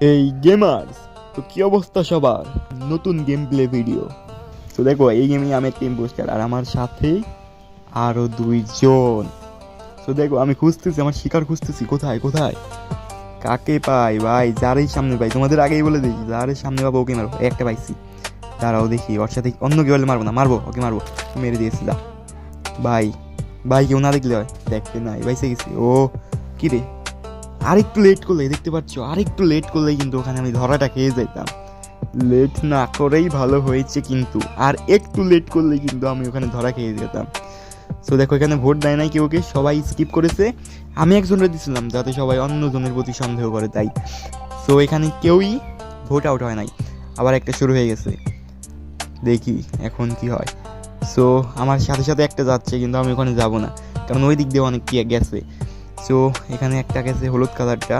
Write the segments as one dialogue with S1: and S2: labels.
S1: এই গেমার্স তো কি অবস্থা সবার? নতুন গেম প্লে ভিডিও তো দেখো, এই গেমে আমি টিম পোস্টার আর আমার সাথে আরও দুইজন। তো দেখো, আমি খুঁজতেছি, আমার শিকার খুঁজতেছি, কোথায় কোথায়? কাকে পাই? ভাই, যারই সামনে পাই, তোমাদের আগেই বলে দিই যারই সামনে পাবো ওকে মারবো, একটা পাইছি। দাঁড়াও দেখি, ওর সাথে অন্য কেউ হলে মারবো না, মারবো, ওকে মারবো, মেরে দিয়েছি দা ভাই ভাই কেউ না দেখলে হয়, দেখতে নাই বাইসে গেছি। ও, কি রে? আরেকটু লেট করলে দেখতে পাচ্ছ? আরেকটু লেট করলেই কিন্তু ওখানে আমি ধরাটা খেয়ে যেতাম লেট না করেই ভালো হয়েছে কিন্তু, আর একটু লেট করলেই কিন্তু আমি ওখানে ধরা খেয়ে যেতাম। সো দেখো, এখানে ভোট দেয় নাই কেউকে সবাই স্কিপ করেছে। আমি একজনের দিছিলাম, যাতে সবাই অন্যজনের প্রতি সন্দেহ করে, তাই। সো এখানে কেউই ভোট আউট হয় নাই। আবার একটা শুরু হয়ে গেছে। দেখি এখন কি হয়। সো আমার সাথে সাথে একটা যাচ্ছে, কিন্তু আমি ওখানে যাব না। কারণ ওই দিক দিয়ে অনেক কি গেছে। সো এখানে একটা গেছে হলুদ কালারটা।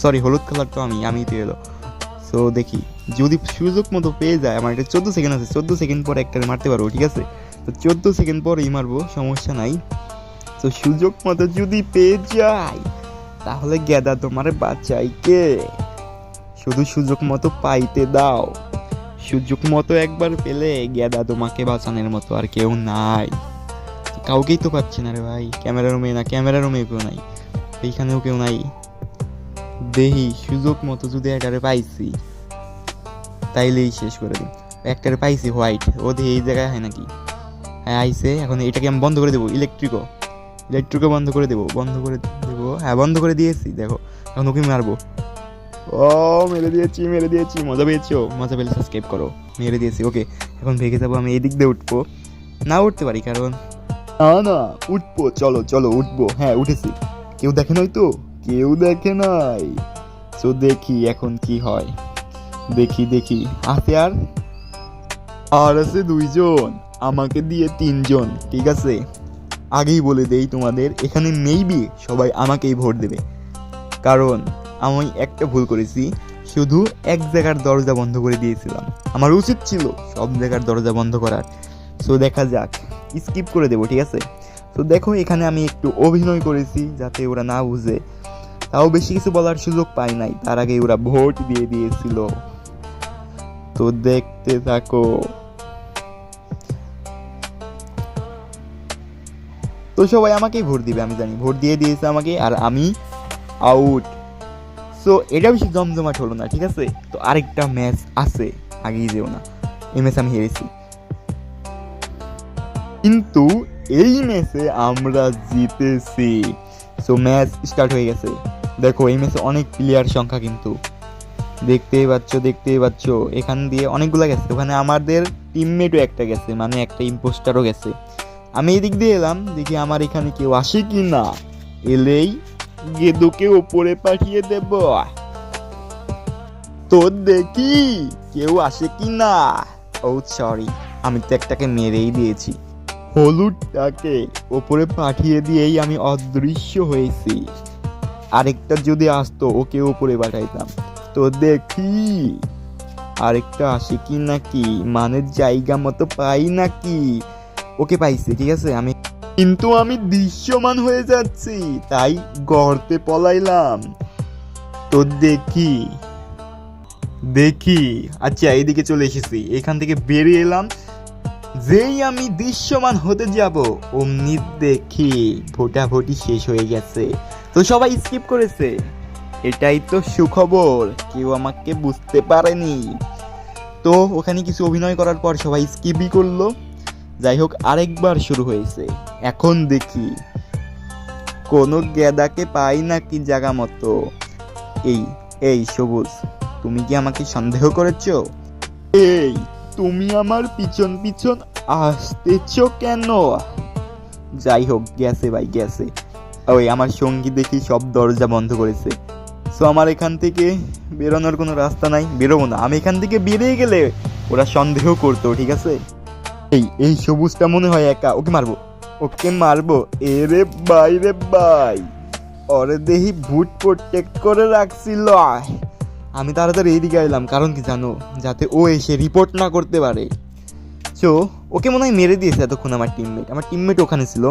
S1: সরি হলুদ কালার তো আমি আমি পেয়ে এলো। সো দেখি, যদি সুযোগ মতো পেয়ে যায়, আমার এটা চোদ্দ সেকেন্ড আছে, চোদ্দ সেকেন্ড পরে একটা মারতে পারব, ঠিক আছে? তো চোদ্দ সেকেন্ড পরেই মারবো, সমস্যা নাই। তো সুযোগ মতো যদি পেয়ে যাই তাহলে গেদা তোমার বাচ্চাই কে? শুধু সুযোগ মতো পাইতে দাও। সুযোগ মতো একবার পেলে গেদা তোমাকে বাঁচানোর মতো আর কেউ নাই। কাউকেই তো পাচ্ছি না রে ভাই। ক্যামেরা রুমে না, ক্যামেরা রুমে কেউ নাই। এইখানেও কেউ নাই। দেহি, সুযোগ মতো যদি একটারে পাইছি, তাইলেই শেষ করে দিই একটারে পাইছি হোয়াইট, ও দিয়ে এই জায়গায় হয় নাকি? হ্যাঁ আইসে এখন এটাকে আমি বন্ধ করে দেবো, ইলেকট্রিকও। ইলেকট্রিকও বন্ধ করে দেবো, বন্ধ করে দেবো। হ্যাঁ বন্ধ করে দিয়েছি, দেখো। এখন ওকে মারবো। ও, মেরে দিয়েছি মেরে দিয়েছি, মজা পেয়েছ? মজা পেলে সাবস্ক্রাইব করো। মেরে দিয়েছি, ওকে। এখন ভেঙে যাব, আমি এদিক দিয়ে উঠবো। না উঠতে পারি, কারণ না না, উঠবো, চলো চলো, উঠবো। হ্যাঁ উঠেছি। কেউ দেখে নাই তো? কেউ দেখে নাই। তো দেখি এখন কি হয়। দেখি দেখি। আছে আর? আর আছে দুইজন। আমাকে দিয়ে তিনজন, ঠিক আছে? আগেই বলে দেই তোমাদের, এখানে মেইবি সবাই আমাকেই ভোট দেবে। কারণ, আমি একটা ভুল করেছি। শুধু এক জায়গার দরজা বন্ধ করে দিয়েছিলাম। আমার উচিত ছিল সব জায়গার দরজা বন্ধ করার। সো দেখা যাক। স্কিপ করে দেবো, ঠিক আছে? তো দেখো, এখানে আমি একটু অভিনয় করেছি যাতে ওরা না বুঝে। তাও বেশি কিছু বলার সুযোগ পাই নাই। তার আগে ওরা ভোট দিয়ে দিয়েছিল। তো দেখতে থাকো। তো সবাই আমাকেই ভোট দিবে, আমি জানি। ভোট দিয়ে দিয়েছে আমাকে আর আমি আউট সো এটা বেশি জমজমাট হলো না, ঠিক আছে? তো আরেকটা ম্যাচ আছে, আগেই যেও না। এই ম্যাচ আমি হেরেছি। কিন্তু এই ম্যাচে আমরা জিতেছি। সো ম্যাচ স্টার্ট হয়ে গেছে। দেখো, এই ম্যাচে অনেক প্লেয়ার সংখ্যা কিন্তু। দেখতেই পাচ্ছ দেখতেই পাচ্ছ। এখান দিয়ে অনেকগুলো গেছে। ওখানে আমাদের টিমমেটও একটা গেছে মানে একটা ইম্পোস্টারও গেছে। আমি এদিক দিয়ে এলাম, দেখি আমার এখানে কেউ আসে কি না এলেই গেদুকে ওপরে পাঠিয়ে দেব। তো দেখি কেউ আসে কি না ও সরি আমি তো একটাকে মেরেই দিয়েছি। হলুদটাকে ওপরে পাঠিয়ে দিয়েই আমি অদৃশ্য হয়েছি। আরেকটা যদি আসতো, ওকে ওপরে পাঠাইতাম। তো দেখি, আরেকটা আসে কি নাকি মানে জায়গা মতো পাই নাকি ওকে পাইছি, ঠিক আছে? আমি কিন্তু আমি দৃশ্যমান হয়ে যাচ্ছি, তাই গর্তে পলাইলাম। তো দেখি দেখি। আচ্ছা এইদিকে চলে এসেছি। এখান থেকে বেরিয়ে এলাম। যেই আমি দৃশ্যমান হতে যাব, অমনি দেখি ভোটাভুটি শেষ হয়ে গেছে। তো সবাই স্কিপ করেছে। এটাই তো সুখবর, কেউ আমাকে বুঝতে পারেনি। তো ওখানে কিছু অভিনয় করার পর সবাই স্কিপই করল। যাই হোক, আরেকবার শুরু হয়েছে। এখন দেখি, কোনো গেদাকে পাই নাকি জায়গা মতো? এই এই, সবুজ, তুমি কি আমাকে সন্দেহ করেছ? এই তুমি আমার পিছন পিছন আসতেছ কেন? যাই হোক গেছে ভাই, গেছে। ওই আমার সঙ্গী দেখি সব দরজা বন্ধ করেছে। সো আমার এখান থেকে বেরোনোর কোনো রাস্তা নাই, বেরোবো না। আমি এখান থেকে বেরিয়ে গেলে ওরা সন্দেহ করতো, ঠিক আছে? এই এই সবুজটা মনে হয় একা। ওকে মারবো? ওকে মারবো? এরে বাই রে বাই। ওরে দেহি ভুট প্রোটেক্ট করে রাখছিল। আমি তাড়াতাড়ি এইদিকে এলাম কারণ কি জানো? যাতে ও এসে রিপোর্ট না করতে পারে। সো ওকে মনে হয় মেরে দিয়েছে এতক্ষণ আমার টিমমেট আমার টিমমেট ওখানে ছিল।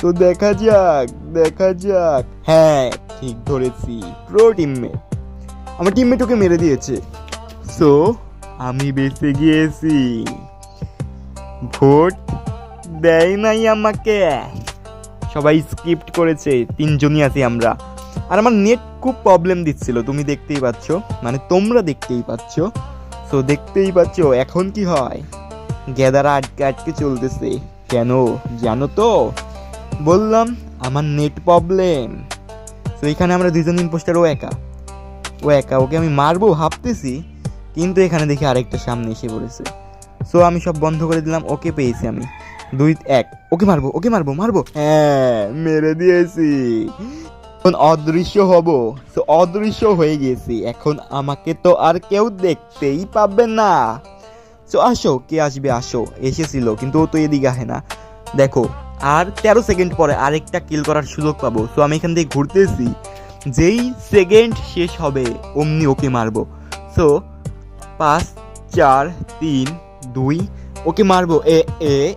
S1: তো দেখা যাক দেখা যাক। হ্যাঁ ঠিক ধরেছি। প্রো টিমমেট আমার টিমমেট ওকে মেরে দিয়েছে। সো আমি বেঁচে গিয়েছি। ভোট দেয় নাই আমাকে। সবাই স্কিপ্ট করেছে। তিনজনই আছি আমরা। আর আমার নেট খুব প্রবলেম দিচ্ছিল, তুমি দেখতেই পাচ্ছ মানে তোমরা দেখতেই পাচ্ছ। সো দেখতেই পাচ্ছ, এখন কি হয়? গেদারা আটকে আটকে চলতেছে। কেন জানো তো? বললাম, আমার নেট প্রবলেম তো এখানে আমরা দুজন ইম্পোস্টার ও একা। ও একা, ওকে আমি মারবো ভাবতেছি, কিন্তু এখানে দেখি আরেকটা সামনে এসে পড়েছে। সো আমি সব বন্ধ করে দিলাম, ওকে পেয়েছি আমি। দুই, এক, ওকে মারবো ওকে মারবো মারবো। হ্যাঁ মেরে দিয়েছি। অদৃশ্য হব। তো অদৃশ্য হয়ে গেছি। এখন আমাকে তো আর কেউ দেখতেই পাবে না। তো আসো, কে আসবে? আসো। এসেছিল, কিন্তু ও তো এদিকে আসে না। দেখো, আর তেরো সেকেন্ড পরে আরেকটা কিল করার সুযোগ পাবো। তো আমি এখান থেকে ঘুরতেছি। যেই সেকেন্ড শেষ হবে, অমনি ওকে মারবো। সো পাঁচ, চার, তিন, দুই, ওকে মারবো। এ এ,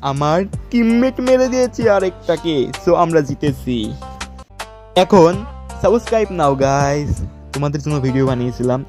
S1: আমার টিমমেট মেরে দিয়েছে আরেকটাকে। সো আমরা জিতেছি। এখন সাবস্ক্রাইব নাও গাইস তোমাদের জন্য ভিডিও বানিয়েছিলাম।